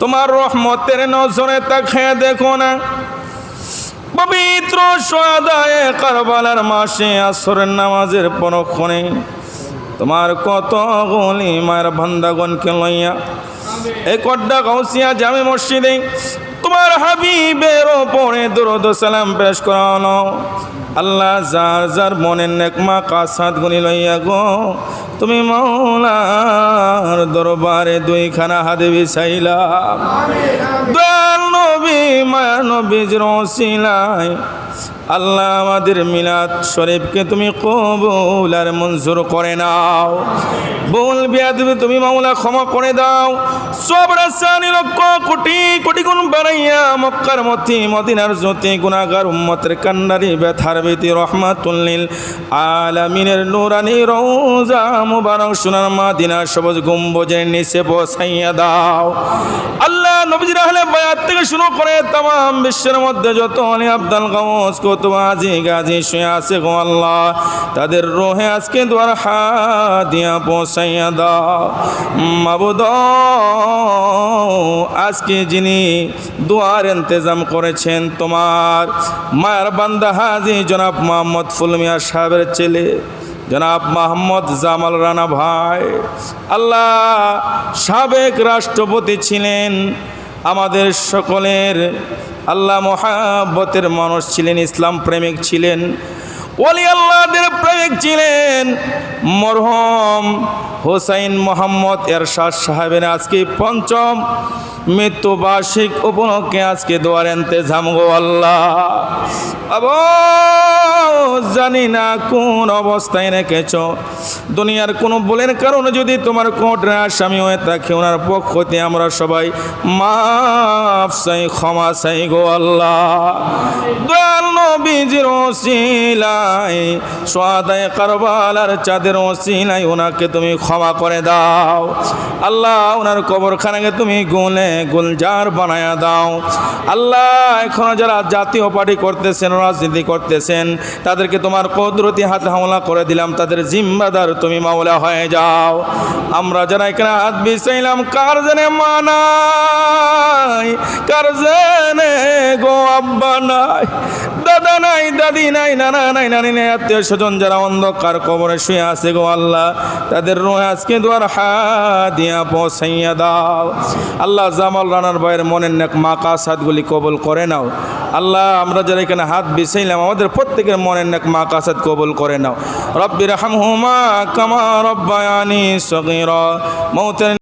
তোমার রহমতের নজরে তাকে দেখো না। পবিত্র সদায় কারবালার মাসে আসরের নামাজের পরক্ষণে তোমার কত গলি মায়ের ভান্দাগণকে লইয়া, এই কড্ডা গাউসিয়া জামে মসজিদে তোমার হাবিবের ওপরে দুরদ সালাম পেশ করানো। আল্লাহ যার যার মনের নেকমা কাসাদ গুনি লইয়া গো তুমি মৌলার দরবারে দুইখানা হাতে বিছাইলা। দয়াল নবী, মায়া নবীজ রসিলায় আল্লাহ আমাদের মিলাদ শরীফকে তুমি কবুল আর মঞ্জুর করে নাও। বল বিয়াদবি তুমি মাওলা ক্ষমা করে দাও। সব রাসানি লক্ষ কোটি কোটি গুণ বাড়াইয়া মক্কার মতি, মদিনার জ্যোতি গুণাগার উম্মতের কান্নারি ব্যথার বেতি রহমাতুল্লিল আলামিনের নুরানি রোজা মুবারক সোনার মাদিনার সবুজ গম্বুজের নিচে বসাইয়া দাও। আল্লাহ নবজির আহলে থেকে শুরু করে তাম বিশ্বের মধ্যে যত অলি আব্দাল গাউস কত আজি, গাজি, শুয়ে আছে গো আল্লাহ। তাদের রোহে আজকে দুয়ার হাদিয়া পৌঁছাইয়া দাও। মাবুদ আজকে যিনি দুয়ার ইন্তজাম করেছেন তোমার মায়ের বান্দা হাজি জনাব মোহাম্মদ ফুলমিয়া সাহেবের ছেলে, জনাব মোহাম্মদ জামাল রানা ভাই। আল্লাহ সাবেক রাষ্ট্রপতি ছিলেন আমাদের সকলের আল্লাহ মহাব্বতের মানুষ ছিলেন, ইসলাম প্রেমিক ছিলেন, ওলি আল্লাহদের প্রেমিক ছিলেন, মরহম হোসাইন মোহাম্মদ এরশাদ সাহেবের আজকে পঞ্চম মৃত্যুবার্ষিক উপলক্ষে আজকে দোয়ার এন্তেজাম গো আল্লাহ। আবো জানি না কোন অবস্থায় রেখেছ। দুনিয়ার কোনো বলের কারণে যদি তোমার কোর্টের আসামি হয়ে থাকে, ওনার পক্ষ হতে আমরা সবাই মাফ চাই, ক্ষমা চাই গো আল্লাহ। দয়াল নবীজির ওসিলাই সোয়াদায় কারবালার চাঁদের ওসিলাই ওনাকে তুমি ক্ষমা করে দাও। আল্লাহ, ওনার কবরখানাকে তুমি গুলে গুলজার বানায়া দাও। আল্লাহ, এখনও যারা জাতীয় পার্টি করতেছেন, রাজনীতি করতেছেন, তাদেরকে তোমার কদরতি হাতে হামলা করে দিলাম, তাদের জিম্মাদার তুমি মাওলা হয়ে যাও। আমরা যারা এখানে হাত বিছাইলাম কার জেনে মানাই কার জেনে গো আব্বা নাই? দাদা নাই, দাদি নাই, নানা নাই, নানি নাই, আত্মীয় স্বজন যারা অন্ধকার কবরে শুয়ে আছে গো আল্লাহ, তাদের রোহে আজকে দুয়ার হাদিয়া পৌঁছাইয়া দাও। আল্লাহ জামাল রানার ভাইয়ের মনের নেক মা কাসাদগুলি কবল করে নাও। আল্লাহ, আমরা যারা এখানে হাত বিছাইলাম, আমাদের প্রত্যেকের মনের নাক মা কাসাদ কবল করে নাও। রব্বির হামহুমা কামা রব্বায়ানি সগির। মৌতের